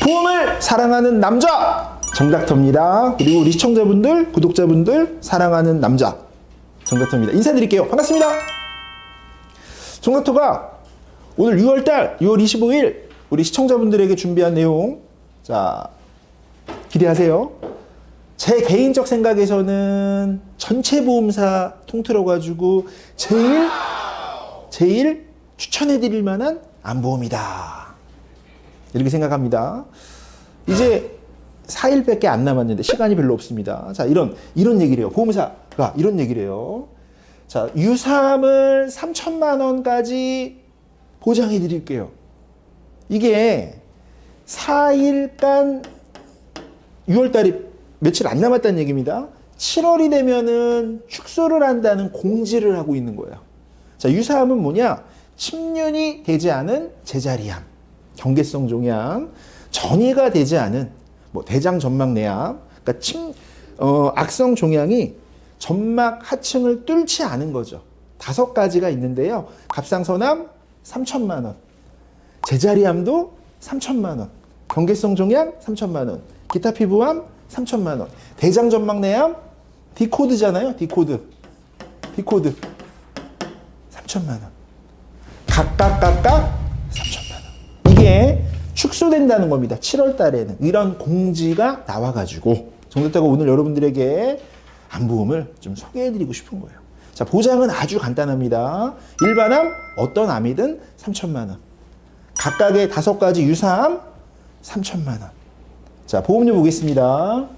보험을 사랑하는 남자 정닥터입니다. 그리고 우리 시청자분들, 구독자분들 사랑하는 남자 정닥터입니다. 인사드릴게요. 반갑습니다. 정닥터가 오늘 6월달 6월 25일 우리 시청자분들에게 준비한 내용 자 기대하세요. 제 개인적 생각에서는 전체 보험사 통틀어 가지고 제일 제일 추천해 드릴 만한 안보험이다. 이렇게 생각합니다. 이제 4일밖에 안 남았는데 시간이 별로 없습니다. 자, 이런 이런 얘기를 해요. 보험사가 이런 얘기를 해요. 자, 유삼을 3천만 원까지 보장해 드릴게요. 이게 4일간 6월 달이 며칠 안 남았다는 얘기입니다. 7월이 되면은 축소를 한다는 공지를 하고 있는 거예요. 자, 유사암은 뭐냐? 침륜이 되지 않은 제자리암, 경계성 종양, 전이가 되지 않은 뭐 대장 전막 내암, 그러니까 침 어, 악성 종양이 점막 하층을 뚫지 않은 거죠. 다섯 가지가 있는데요. 갑상선암 3천만 원, 제자리암도 3천만 원, 경계성 종양 3천만 원, 기타 피부암 3천만 원, 대장 전막 내암 디코드잖아요. 디코드, 디코드 3천만 원, 각각 각각 3천만 원. 이게 축소된다는 겁니다. 7월 달에는 이런 공지가 나와가지고 정대타가 오늘 여러분들에게 안보험을 좀 소개해드리고 싶은 거예요. 자 보장은 아주 간단합니다. 일반암 어떤 암이든 3천만 원. 각각의 다섯 가지 유사암 3천만 원. 자, 보험료 보겠습니다.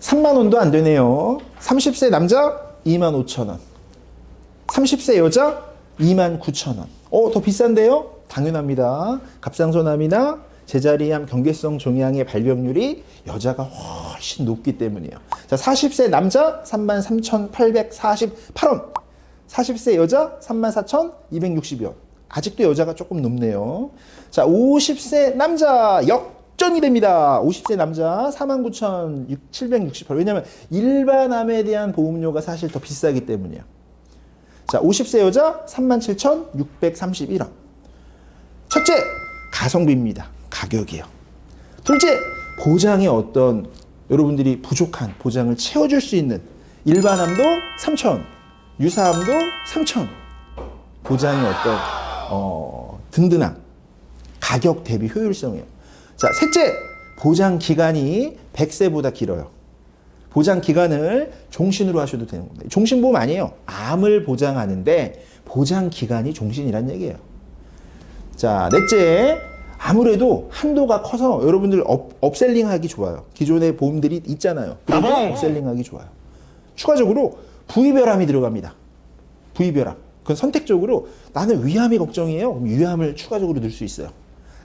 3만 원도 안 되네요. 30세 남자 2만 5천 원. 30세 여자 2만 9천 원. 어, 더 비싼데요? 당연합니다. 갑상선암이나 제자리암 경계성 종양의 발병률이 여자가 훨씬 높기 때문이에요. 자, 40세 남자 3만 3,848원. 40세 여자 3만 4,260원. 아직도 여자가 조금 높네요. 자, 50세 남자 역전이 됩니다. 50세 남자 49,768원. 왜냐면 일반암에 대한 보험료가 사실 더 비싸기 때문이에요. 자, 50세 여자 37,631원. 첫째, 가성비입니다. 가격이요. 둘째, 보장의 어떤 여러분들이 부족한 보장을 채워줄 수 있는 일반암도 3천, 유사암도 3천. 보장의 어떤 어, 든든함, 가격 대비 효율성이에요. 자, 셋째, 보장 기간이 100세보다 길어요. 보장 기간을 종신으로 하셔도 되는 겁니다. 종신보험 아니에요. 암을 보장하는데 보장 기간이 종신이란 얘기예요. 자, 넷째, 아무래도 한도가 커서 여러분들 업, 업셀링하기 좋아요. 기존의 보험들이 있잖아요. 그래도 업셀링하기 좋아요. 추가적으로 부위별암이 들어갑니다. 부위별암. 그건 선택적으로 나는 위암이 걱정이에요. 그럼 위암을 추가적으로 넣을 수 있어요.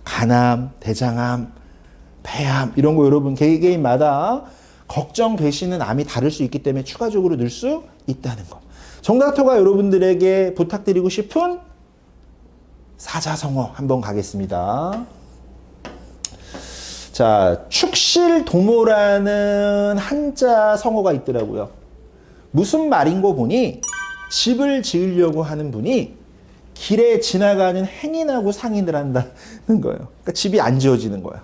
간암, 대장암, 폐암 이런 거 여러분 개개인마다 걱정되시는 암이 다를 수 있기 때문에 추가적으로 넣을 수 있다는 거. 정닥터가 여러분들에게 부탁드리고 싶은 사자성어 한번 가겠습니다. 자, 축실도모라는 한자 성어가 있더라고요. 무슨 말인 거 보니 집을 지으려고 하는 분이 길에 지나가는 행인하고 상인을 한다는 거예요. 그러니까 집이 안 지어지는 거야.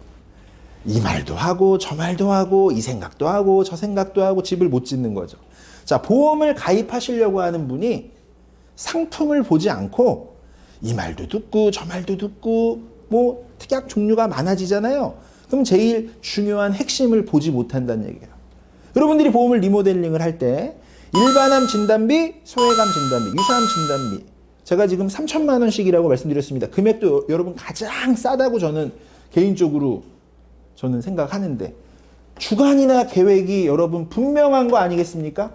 이 말도 하고 저 말도 하고 이 생각도 하고 저 생각도 하고 집을 못 짓는 거죠. 자, 보험을 가입하시려고 하는 분이 상품을 보지 않고 이 말도 듣고 저 말도 듣고 뭐 특약 종류가 많아지잖아요. 그럼 제일 중요한 핵심을 보지 못한다는 얘기예요. 여러분들이 보험을 리모델링을 할 때 일반암 진단비, 소외감 진단비, 유사암 진단비 제가 지금 3천만 원씩이라고 말씀드렸습니다. 금액도 여러분 가장 싸다고 저는 개인적으로 저는 생각하는데 주관이나 계획이 여러분 분명한 거 아니겠습니까?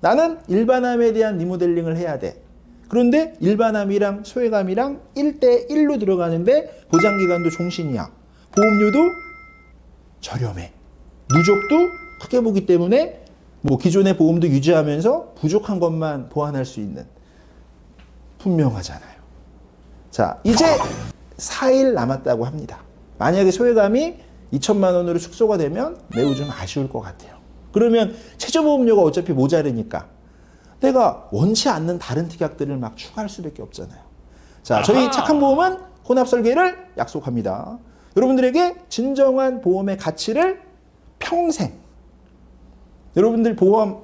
나는 일반암에 대한 리모델링을 해야 돼. 그런데 일반암이랑 소외감이랑 1대1로 들어가는데 보장기간도 종신이야. 보험료도 저렴해. 누적도 크게 보기 때문에 뭐 기존의 보험도 유지하면서 부족한 것만 보완할 수 있는 분명하잖아요. 자, 이제 4일 남았다고 합니다. 만약에 소외감이 2천만 원으로 축소가 되면 매우 좀 아쉬울 것 같아요. 그러면 최저 보험료가 어차피 모자르니까 내가 원치 않는 다른 특약들을 막 추가할 수밖에 없잖아요. 자, 저희 착한 보험은 혼합 설계를 약속합니다. 여러분들에게 진정한 보험의 가치를 평생 여러분들 보험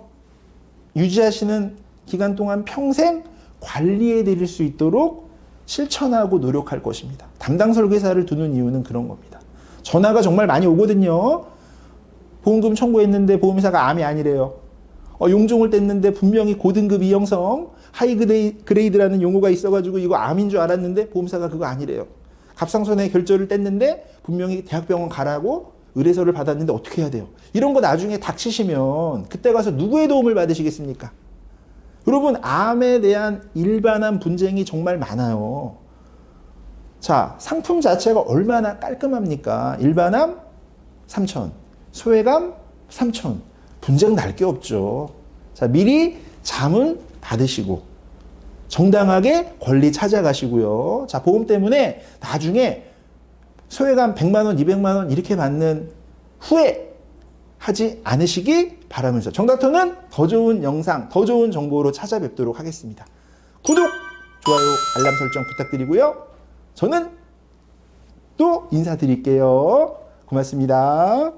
유지하시는 기간 동안 평생 관리해 드릴 수 있도록 실천하고 노력할 것입니다. 담당 설계사를 두는 이유는 그런 겁니다. 전화가 정말 많이 오거든요. 보험금 청구했는데 보험회사가 암이 아니래요. 어, 용종을 뗐는데 분명히 고등급 이형성, 하이 그레이, 그레이드라는 용어가 있어가지고 이거 암인 줄 알았는데 보험사가 그거 아니래요. 갑상선에 결절을 뗐는데 분명히 대학병원 가라고 의뢰서를 받았는데 어떻게 해야 돼요? 이런 거 나중에 닥치시면 그때 가서 누구의 도움을 받으시겠습니까? 여러분, 암에 대한 일반암 분쟁이 정말 많아요. 자, 상품 자체가 얼마나 깔끔합니까? 일반암 3천, 소외감 3천. 분쟁 날 게 없죠. 자, 미리 자문 받으시고 정당하게 권리 찾아가시고요. 자, 보험 때문에 나중에 소외감 100만 원, 200만 원 이렇게 받는 후에 하지 않으시기 바라면서 정답터는 더 좋은 영상, 더 좋은 정보로 찾아뵙도록 하겠습니다. 구독, 좋아요, 알람 설정 부탁드리고요. 저는 또 인사드릴게요. 고맙습니다.